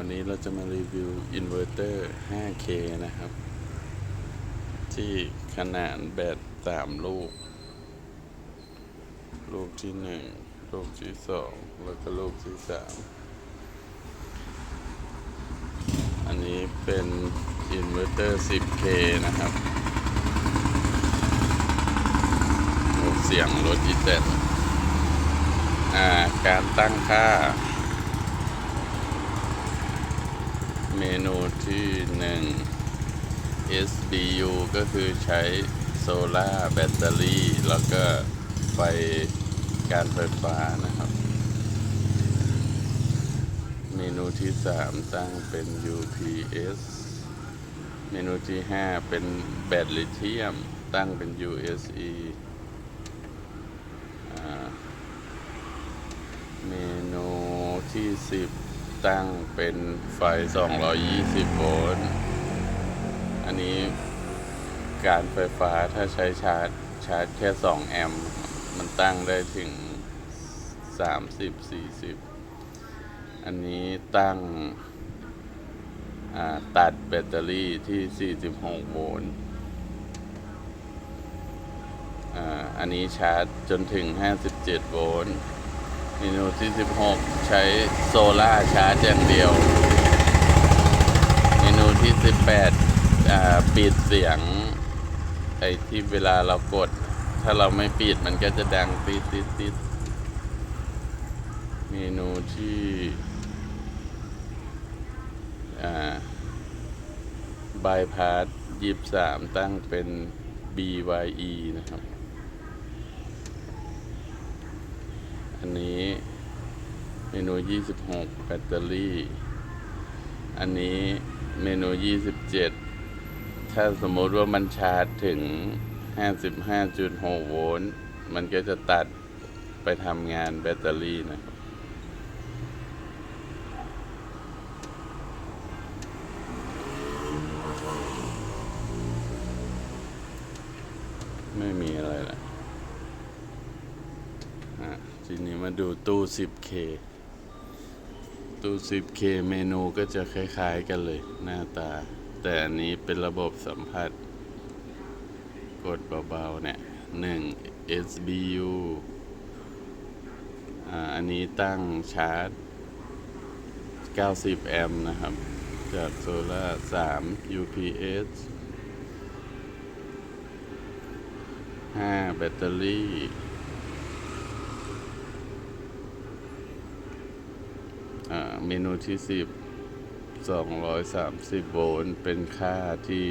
วันนี้เราจะมารีวิวอินเวอร์เตอร์ 5K นะครับ ที่ขนาดแบต3ลูก ลูกที่ 1 ลูกที่ 2 แล้วก็ลูกที่ 3 อันนี้เป็นอินเวอร์เตอร์ 10K นะครับเสียงรถอีเต็ดอ่า การตั้งค่า เมนูที่ 1 SBU ก็คือใช้โซล่าร์แบตเตอรี่ แล้วก็ไฟการไฟฟ้านะครับ เมนูที่ 3 ตั้งเป็น UPS เมนูที่ 5 เป็นแบตลิเธียม ตั้งเป็น USE เมนูที่ 10 ตั้งเป็นไฟ 220 โวลต์ อันนี้การไฟฟ้าถ้าใช้ชาร์จ ชาร์จแค่ 2 แอมป์ มันตั้งได้ถึง 30-40 อันนี้ตั้งตัดแบตเตอรี่ที่ 46 โวลต์อันนี้ชาร์จจนถึง 57 โวลต์ เมนูที่ 16 ใช้โซล่าชาร์จอย่างเดียว เมนูที่ 18อ่าปิดเสียง ไอ้ที่เวลาเรากด ถ้าเราไม่ปิดมันก็จะดังติดติดติดเมนูที่อ่าบายพาสยี่สามตั้งเป็น BYE นะครับ อันนี้เมนู 26 แบตเตอรี่ อันนี้เมนู 27 ถ้าสมมติว่ามันชาร์จถึง 55.6 โวลต์มันก็จะตัดไปทำงานแบตเตอรี่นะไม่มีอะไรละ ทีนี้มาดูตู้ 10K ตู้ 10K เมนูก็จะคล้ายๆกันเลยหน้าตา แต่อันนี้เป็นระบบสัมผัส กดเบาๆ เนี่ย1 SBU อันนี้ตั้งชาร์จ 90 แอมป์นะครับ จากโซล่า3 UPS 5 แบตเตอรี่ อ่า เมนูที่ 10 230 โวลต์เป็นค่าที่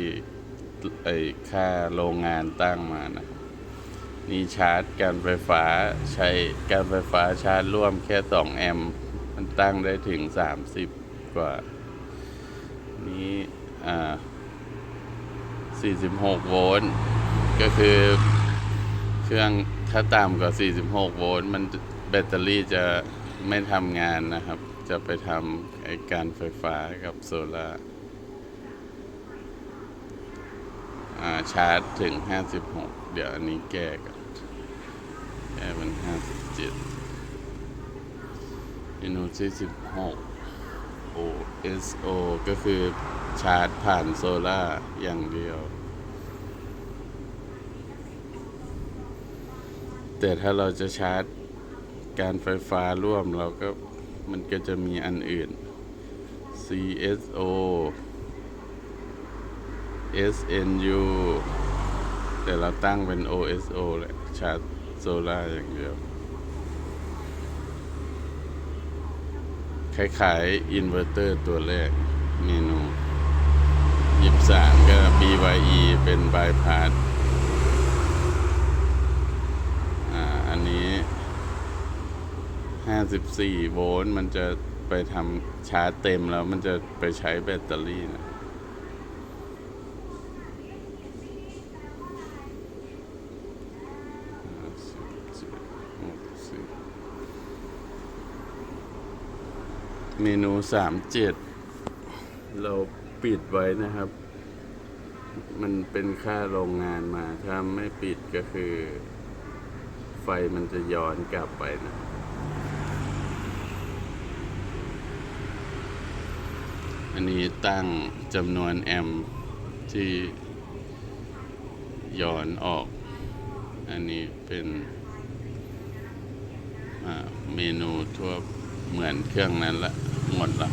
ไอค่าโรงงานตั้งมานะนี่ชาร์จการไฟฟ้าใช้การไฟฟ้าชาร์จร่วมแค่ 2 แอมป์มันตั้งได้ถึง 30 กว่า นี้อ่า46 โวลต์ก็คือเครื่องถ้าต่ำกว่า 46 โวลต์มันแบตเตอรี่จะไม่ทำงานนะครับ จะไปทำไอการไฟฟ้ากับโซลา่าชาร์จถึง 56 เดี๋ยวอันนี้แก้กันแก้เป็น 57เมนูที่16 OSO ก็คือชาร์จผ่านโซลาอย่างเดียว แต่ถ้าเราจะชาร์จการไฟฟ้าร่วมเราก็ มันก็จะมีอันอื่น CSO SNU แต่เราตั้งเป็น OSO แหละชาร์จโซล่าอย่างเดียวคล้ายๆอินเวอร์เตอร์ตัวแรกเมนู23ก็ BYE เป็นบายพาสอ่าอันนี้54โวลต์มันจะไปทำชาร์จเต็มแล้วมันจะไปใช้แบตเตอรี่นะเมนู37เราปิดไว้นะครับ มันเป็นค่าโรงงานมา ถ้าไม่ปิดก็คือ ไฟมันจะย้อนกลับไปนะ อันนี้ตั้งจำนวนแอมที่ย้อนออก อันนี้เป็นเมนูทั่วเหมือนเครื่องนั้นละหมดละ